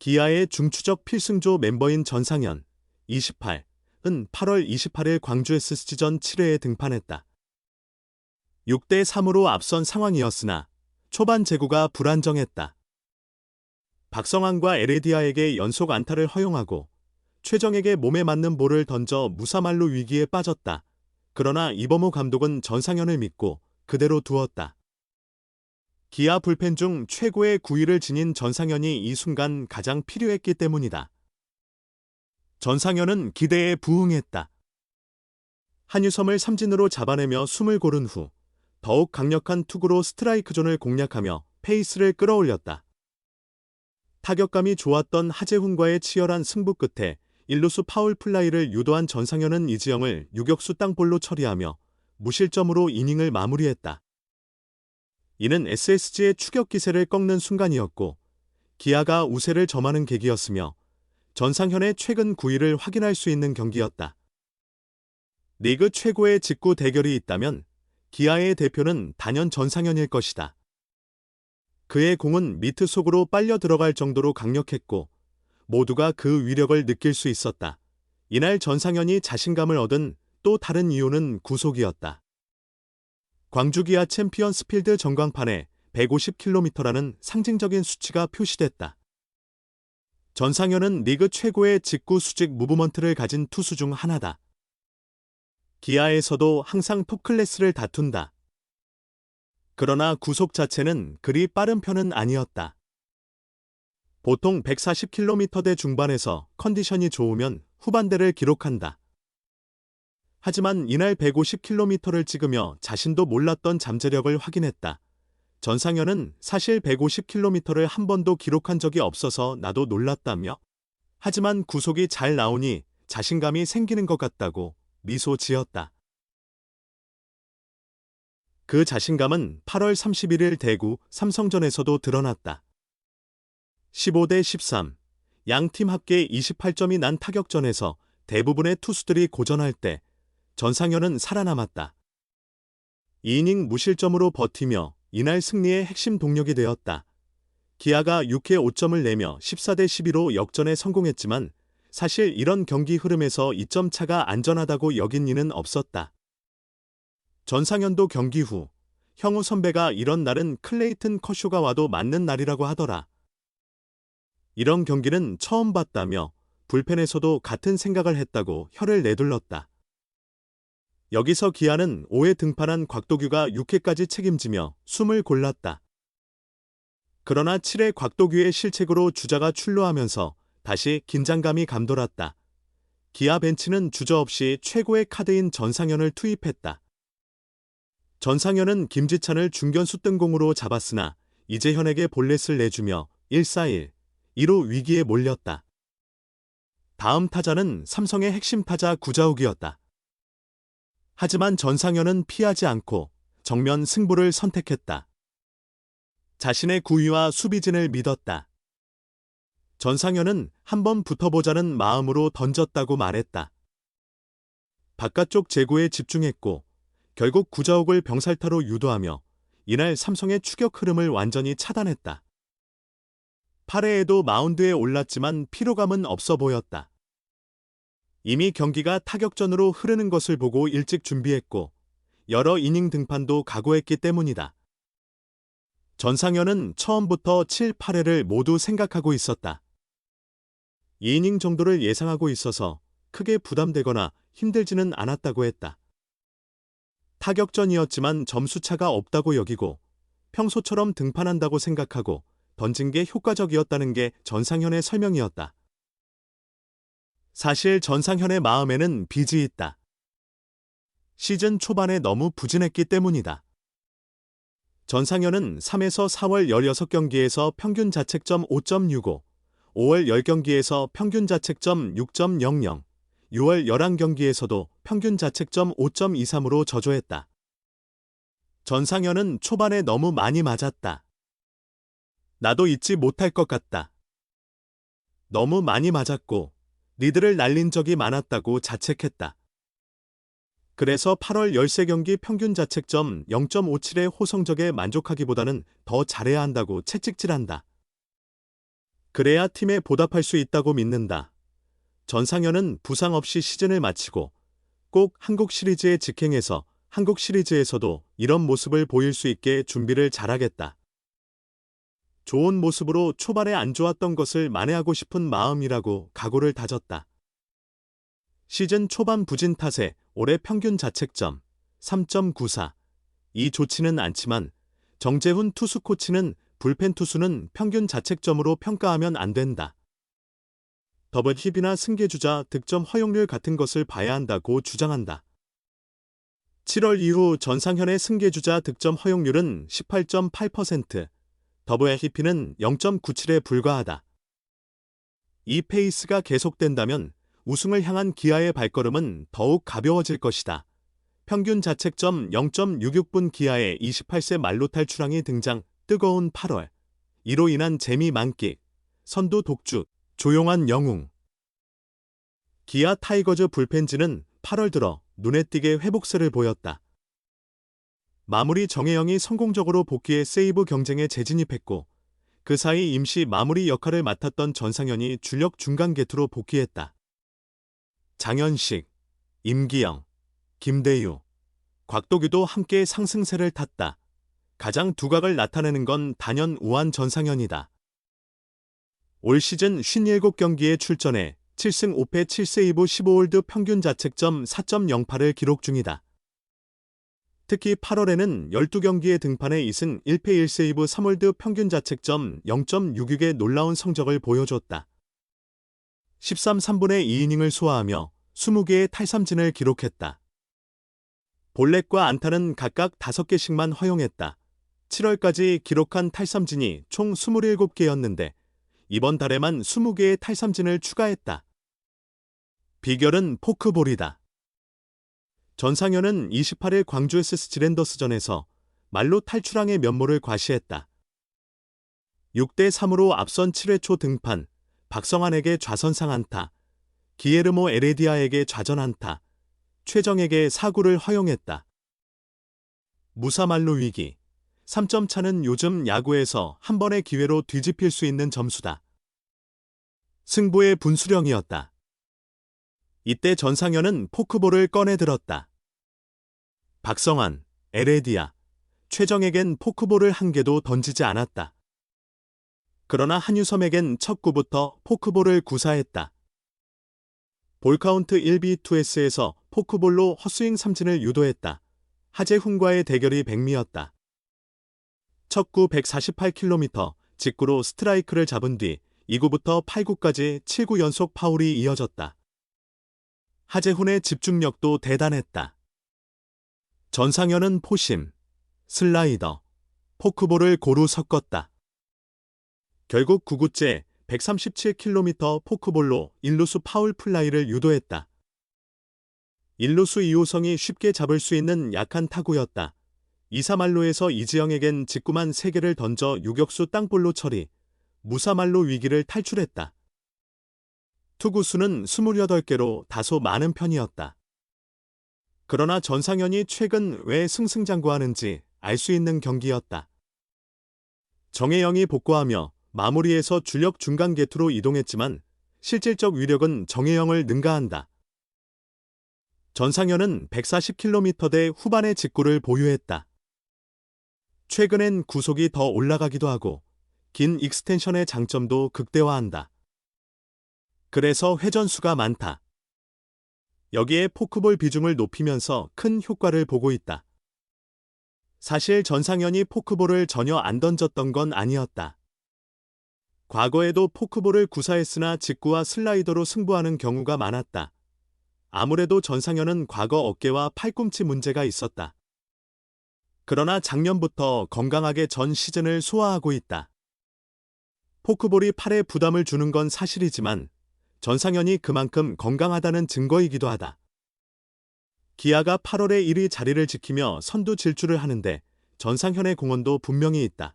기아의 중추적 필승조 멤버인 전상현, 28, 은 8월 28일 광주 SSG전 7회에 등판했다. 6대 3으로 앞선 상황이었으나 초반 제구가 불안정했다. 박성환과 에레디아에게 연속 안타를 허용하고 최정에게 몸에 맞는 볼을 던져 무사말로 위기에 빠졌다. 그러나 이범호 감독은 전상현을 믿고 그대로 두었다. 기아 불펜 중 최고의 구위를 지닌 전상현이 이 순간 가장 필요했기 때문이다. 전상현은 기대에 부응했다. 한유섬을 삼진으로 잡아내며 숨을 고른 후 더욱 강력한 투구로 스트라이크 존을 공략하며 페이스를 끌어올렸다. 타격감이 좋았던 하재훈과의 치열한 승부 끝에 1루수 파울 플라이를 유도한 전상현은 이지영을 유격수 땅볼로 처리하며 무실점으로 이닝을 마무리했다. 이는 SSG의 추격 기세를 꺾는 순간이었고 기아가 우세를 점하는 계기였으며 전상현의 최근 9위를 확인할 수 있는 경기였다. 리그 최고의 직구 대결이 있다면 기아의 대표는 단연 전상현일 것이다. 그의 공은 미트 속으로 빨려 들어갈 정도로 강력했고 모두가 그 위력을 느낄 수 있었다. 이날 전상현이 자신감을 얻은 또 다른 이유는 구속이었다. 광주 기아 챔피언스 필드 전광판에 150km라는 상징적인 수치가 표시됐다. 전상현은 리그 최고의 직구 수직 무브먼트를 가진 투수 중 하나다. 기아에서도 항상 톱클래스를 다툰다. 그러나 구속 자체는 그리 빠른 편은 아니었다. 보통 140km대 중반에서 컨디션이 좋으면 후반대를 기록한다. 하지만 이날 150km를 찍으며 자신도 몰랐던 잠재력을 확인했다. 전상현은 사실 150km를 한 번도 기록한 적이 없어서 나도 놀랐다며. 하지만 구속이 잘 나오니 자신감이 생기는 것 같다고 미소 지었다. 그 자신감은 8월 31일 대구 삼성전에서도 드러났다. 15대 13. 양 팀 합계 28점이 난 타격전에서 대부분의 투수들이 고전할 때 전상현은 살아남았다. 2이닝 무실점으로 버티며 이날 승리의 핵심 동력이 되었다. 기아가 6회 5점을 내며 14대 12로 역전에 성공했지만 사실 이런 경기 흐름에서 2점 차가 안전하다고 여긴 이는 없었다. 전상현도 경기 후 형우 선배가 이런 날은 클레이튼 커쇼가 와도 맞는 날이라고 하더라. 이런 경기는 처음 봤다며 불펜에서도 같은 생각을 했다고 혀를 내둘렀다. 여기서 기아는 5회 등판한 곽도규가 6회까지 책임지며 숨을 골랐다. 그러나 7회 곽도규의 실책으로 주자가 출루하면서 다시 긴장감이 감돌았다. 기아 벤치는 주저 없이 최고의 카드인 전상현을 투입했다. 전상현은 김지찬을 중견수 뜬공으로 잡았으나 이재현에게 볼넷을 내주며 1-4-1, 2로 위기에 몰렸다. 다음 타자는 삼성의 핵심 타자 구자욱이었다. 하지만 전상현은 피하지 않고 정면 승부를 선택했다. 자신의 구위와 수비진을 믿었다. 전상현은 한번 붙어보자는 마음으로 던졌다고 말했다. 바깥쪽 제구에 집중했고 결국 구자욱을 병살타로 유도하며 이날 삼성의 추격 흐름을 완전히 차단했다. 8회에도 마운드에 올랐지만 피로감은 없어 보였다. 이미 경기가 타격전으로 흐르는 것을 보고 일찍 준비했고 여러 이닝 등판도 각오했기 때문이다. 전상현은 처음부터 7, 8회를 모두 생각하고 있었다. 2이닝 정도를 예상하고 있어서 크게 부담되거나 힘들지는 않았다고 했다. 타격전이었지만 점수차가 없다고 여기고 평소처럼 등판한다고 생각하고 던진 게 효과적이었다는 게 전상현의 설명이었다. 사실 전상현의 마음에는 빚이 있다. 시즌 초반에 너무 부진했기 때문이다. 전상현은 3에서 4월 16경기에서 평균 자책점 5.65, 5월 10경기에서 평균 자책점 6.00, 6월 11경기에서도 평균 자책점 5.23으로 저조했다. 전상현은 초반에 너무 많이 맞았다. 나도 잊지 못할 것 같다. 너무 많이 맞았고 리드를 날린 적이 많았다고 자책했다. 그래서 8월 13경기 평균 자책점 0.57의 호성적에 만족하기보다는 더 잘해야 한다고 채찍질한다. 그래야 팀에 보답할 수 있다고 믿는다. 전상현은 부상 없이 시즌을 마치고 꼭 한국 시리즈에 직행해서 한국 시리즈에서도 이런 모습을 보일 수 있게 준비를 잘하겠다. 좋은 모습으로 초반에 안 좋았던 것을 만회하고 싶은 마음이라고 각오를 다졌다. 시즌 초반 부진 탓에 올해 평균 자책점 3.94. 이 좋지는 않지만 정재훈 투수 코치는 불펜 투수는 평균 자책점으로 평가하면 안 된다. 더블 힙이나 승계주자 득점 허용률 같은 것을 봐야 한다고 주장한다. 7월 이후 전상현의 승계주자 득점 허용률은 18.8%, 힙이는 0.97에 불과하다. 이 페이스가 계속된다면 우승을 향한 기아의 발걸음은 더욱 가벼워질 것이다. 평균 자책점 0.66분 기아의 28세 말로 탈출왕이 등장 뜨거운 8월. 이로 인한 재미 만끽, 선두 독주, 조용한 영웅. 기아 타이거즈 불펜진은 8월 들어 눈에 띄게 회복세를 보였다. 마무리 정혜영이 성공적으로 복귀해 세이브 경쟁에 재진입했고 그 사이 임시 마무리 역할을 맡았던 전상현이 주력 중간 게투로 복귀했다. 장현식, 임기영, 김대유, 곽도규도 함께 상승세를 탔다. 가장 두각을 나타내는 건 단연 우한 전상현이다. 올 시즌 57경기에 출전해 7승 5패 7세이브 15홀드 평균 자책점 4.08을 기록 중이다. 특히 8월에는 12경기에 등판해 2승 1패 1세이브 3홀드 평균 자책점 0.66의 놀라운 성적을 보여줬다. 13, 3분의 2이닝을 소화하며 20개의 탈삼진을 기록했다. 볼넷과 안타는 각각 5개씩만 허용했다. 7월까지 기록한 탈삼진이 총 27개였는데 이번 달에만 20개의 탈삼진을 추가했다. 비결은 포크볼이다. 전상현은 28일 광주 SSG 랜더스전에서 말로 탈출왕의 면모를 과시했다. 6대 3으로 앞선 7회 초 등판, 박성환에게 좌선상 안타, 기에르모 에레디아에게 좌전 안타, 최정에게 사구를 허용했다. 무사말로 위기, 3점 차는 요즘 야구에서 한 번의 기회로 뒤집힐 수 있는 점수다. 승부의 분수령이었다. 이때 전상현은 포크볼을 꺼내 들었다. 박성환, 에레디아, 최정에겐 포크볼을 한 개도 던지지 않았다. 그러나 한유섬에겐 첫 구부터 포크볼을 구사했다. 볼카운트 1B2S에서 포크볼로 헛스윙 삼진을 유도했다. 하재훈과의 대결이 백미였다. 첫구 148km, 직구로 스트라이크를 잡은 뒤 2구부터 8구까지 7구 연속 파울이 이어졌다. 하재훈의 집중력도 대단했다. 전상현은 포심, 슬라이더, 포크볼을 고루 섞었다. 결국 9구째 137km 포크볼로 일루수 파울 플라이를 유도했다. 일루수 이호성이 쉽게 잡을 수 있는 약한 타구였다. 2사말로에서 이지영에겐 직구만 3개를 던져 유격수 땅볼로 처리, 무사말로 위기를 탈출했다. 투구수는 28개로 다소 많은 편이었다. 그러나 전상현이 최근 왜 승승장구하는지 알 수 있는 경기였다. 정혜영이 복구하며 마무리에서 주력 중간 게투로 이동했지만 실질적 위력은 정혜영을 능가한다. 전상현은 140km대 후반의 직구를 보유했다. 최근엔 구속이 더 올라가기도 하고 긴 익스텐션의 장점도 극대화한다. 그래서 회전수가 많다. 여기에 포크볼 비중을 높이면서 큰 효과를 보고 있다. 사실 전상현이 포크볼을 전혀 안 던졌던 건 아니었다. 과거에도 포크볼을 구사했으나 직구와 슬라이더로 승부하는 경우가 많았다. 아무래도 전상현은 과거 어깨와 팔꿈치 문제가 있었다. 그러나 작년부터 건강하게 전 시즌을 소화하고 있다. 포크볼이 팔에 부담을 주는 건 사실이지만 전상현이 그만큼 건강하다는 증거이기도 하다. 기아가 8월에 1위 자리를 지키며 선두 질주를 하는데 전상현의 공헌도 분명히 있다.